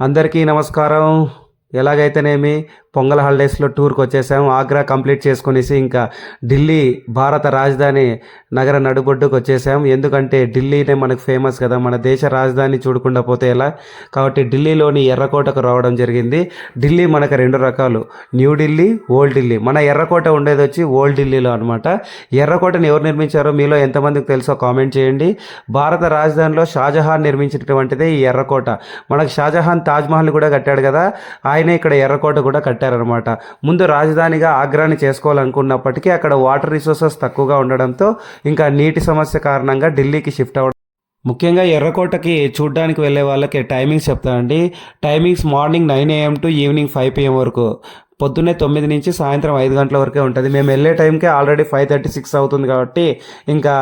అందరికీ నమస్కారం. ఎలాగైతేనేమి? పొంగల్ హాలిడేస్లో టూర్కి వచ్చేసాము. ఆగ్రా కంప్లీట్ చేసుకునేసి ఇంకా ఢిల్లీ భారత రాజధాని నగర నడుబొడ్డుకు వచ్చేసాము. ఎందుకంటే ఢిల్లీనే మనకు ఫేమస్ కదా. మన దేశ రాజధాని చూడకుండా పోతే ఎలా? కాబట్టి ఢిల్లీలోని ఎర్రకోటకు రావడం జరిగింది. ఢిల్లీ మనకు రెండు రకాలు. New Delhi old Delhi. మన ఎర్రకోట ఉండేది వచ్చి ఓల్డ్ ఢిల్లీలో అనమాట ఎర్రకోటని ఎవరు నిర్మించారో మీలో ఎంతమందికి తెలుసో కామెంట్ చేయండి. భారత రాజధానిలో షాజహాన్ నిర్మించినటువంటిదే ఈ ఎర్రకోట. మనకు షాజహాన్ తాజ్మహల్ కూడా కట్టాడు కదా. ఆయనే ఇక్కడ ఎర్రకోట కూడా కట్టారనమాట ముందు రాజధానిగా ఆగ్రాని చేసుకోవాలనుకున్నప్పటికీ అక్కడ వాటర్ రిసోర్సెస్ తక్కువగా ఉండడంతో ఇంకా నీటి సమస్య కారణంగా ఢిల్లీకి షిఫ్ట్ అవ్వడం ముఖ్యంగా ఎర్రకోటకి చూడ్డానికి వెళ్ళే వాళ్ళకి టైమింగ్స్ చెప్తానండి. Timings morning nine AM to evening five PM వరకు. పొద్దున్నే తొమ్మిది నుంచి సాయంత్రం ఐదు గంటల వరకే ఉంటుంది. మేము వెళ్ళే టైంకే ఆల్రెడీ ఫైవ్ థర్టీ సిక్స్ అవుతుంది కాబట్టి ఇంకా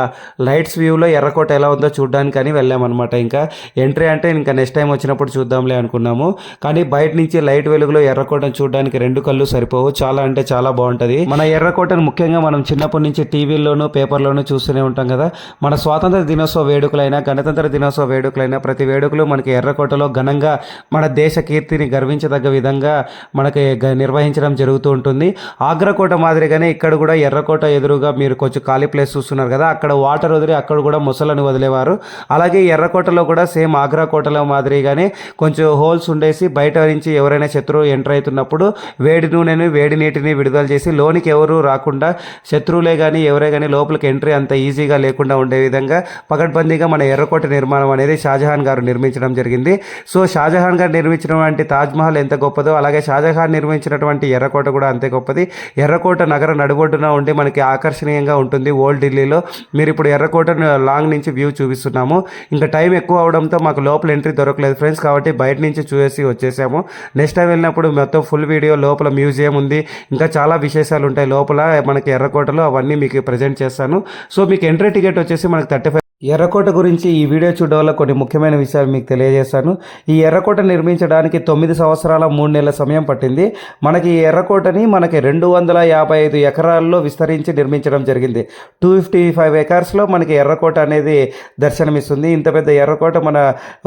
లైట్స్ వ్యూలో ఎర్రకోట ఎలా ఉందో చూడడానికి అని వెళ్ళామన్నమాట. ఇంకా ఎంట్రీ అంటే ఇంకా నెక్స్ట్ టైం వచ్చినప్పుడు చూద్దాంలే అనుకున్నాము. కానీ బయట నుంచి లైట్ వెలుగులో ఎర్రకోటను చూడడానికి రెండు కళ్ళు సరిపోవు. చాలా అంటే చాలా బాగుంటుంది. మన ఎర్రకోటను ముఖ్యంగా మనం చిన్నప్పటి నుంచి టీవీల్లోనూ పేపర్లోనూ చూస్తూనే ఉంటాం కదా. మన స్వాతంత్ర దినోత్సవ వేడుకలైనా గణతంత్ర దినోత్సవ వేడుకలైనా ప్రతి వేడుకలు మనకి ఎర్రకోటలో ఘనంగా మన దేశ కీర్తిని గర్వించదగ్గ విధంగా మనకి నిర్వహించ నిర్వహించడం జరుగుతూ ఉంటుంది. ఆగ్రకోట మాదిరిగానే ఇక్కడ కూడా ఎర్రకోట ఎదురుగా మీరు కొంచెం ఖాళీ ప్లేస్ చూస్తున్నారు కదా అక్కడ వాటర్ వదిలి అక్కడ కూడా ముసలను వదిలేవారు. అలాగే ఎర్రకోటలో కూడా సేమ్ ఆగ్రా కోటలో మాదిరిగానే కొంచెం హోల్స్ ఉండేసి బయట నుంచి ఎవరైనా శత్రువు ఎంటర్ అవుతున్నప్పుడు వేడి నూనెని వేడి నీటిని విడుదల చేసి లోనికి ఎవరు రాకుండా శత్రువులే కానీ ఎవరే కానీ లోపలికి ఎంట్రీ అంత ఈజీగా లేకుండా ఉండే విధంగా పకడ్బందీగా మన ఎర్రకోట నిర్మాణం అనేది షాజహాన్ గారు నిర్మించడం జరిగింది. సో షాజహాన్ గారు నిర్మించినటువంటి తాజ్మహల్ ఎంత గొప్పదో అలాగే షాజహాన్ నిర్మించినటువంటి ఎర్రకోట కూడా అంతే గొప్పది. ఎర్రకోట నగర నడుబొడ్డున ఉండి మనకి ఆకర్షణీయంగా ఉంటుంది ఓల్డ్ ఢిల్లీలో. మీరు ఇప్పుడు ఎర్రకోట లాంగ్ నుంచి వ్యూ చూపిస్తున్నాము. ఇంకా టైం ఎక్కువ అవడంతో మాకు లోపల ఎంట్రీ దొరకలేదు ఫ్రెండ్స్. కాబట్టి బయట నుంచి చూసి వచ్చేసాము. నెక్స్ట్ టైం వెళ్ళినప్పుడు మొత్తం ఫుల్ వీడియో లోపల మ్యూజియం ఉంది. ఇంకా చాలా విశేషాలు ఉంటాయి లోపల మనకి ఎర్రకోటలో. అవన్నీ మీకు ప్రజెంట్ చేస్తాను. సో మీకు ఎంట్రీ టికెట్ వచ్చేసి మనకి థర్టీ ఎర్రకోట గురించి ఈ వీడియో చూడడం వల్ల కొన్ని ముఖ్యమైన విషయాలు మీకు తెలియజేస్తాను ఈ ఎర్రకోట నిర్మించడానికి తొమ్మిది సంవత్సరాల మూడు నెలల సమయం పట్టింది. మనకి ఈ ఎర్రకోటని మనకి రెండు వందల యాభై ఐదు ఎకరాల్లో విస్తరించి నిర్మించడం జరిగింది. టూ ఫిఫ్టీ ఫైవ్ ఎకర్స్లో మనకి ఎర్రకోట అనేది దర్శనమిస్తుంది. ఇంత పెద్ద ఎర్రకోట మన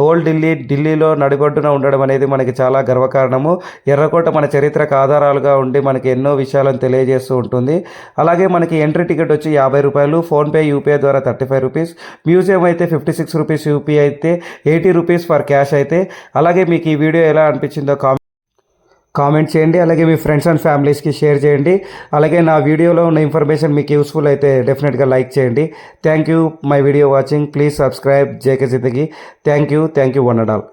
ఓల్డ్ ఢిల్లీ ఢిల్లీలో నడిబొడ్డున ఉండడం అనేది మనకి చాలా గర్వకారణము. ఎర్రకోట మన చరిత్రకు ఆధారాలుగా ఉండి మనకి ఎన్నో విషయాలను తెలియజేస్తూ ఉంటుంది. అలాగే మనకి ఎంట్రీ టికెట్ వచ్చి యాభై రూపాయలు ఫోన్పే యూపీఐ ద్వారా థర్టీ ఫైవ్ రూపీస్ మ్యూజియం అయితే ఫిఫ్టీ సిక్స్ రూపీస్ యూపీ అయితే ఎయిటీ రూపీస్ ఫర్ క్యాష్ అయితే. అలాగే మీకు ఈ వీడియో ఎలా అనిపించిందో కామెంట్ కామెంట్ చేయండి. అలాగే మీ ఫ్రెండ్స్ అండ్ ఫ్యామిలీస్కి షేర్ చేయండి. అలాగే నా వీడియోలో ఉన్న ఇన్ఫర్మేషన్ మీకు యూస్ఫుల్ అయితే డెఫినెట్గా లైక్ చేయండి. Thank you my video watching please subscribe JK Zindagi thank you thank you one and all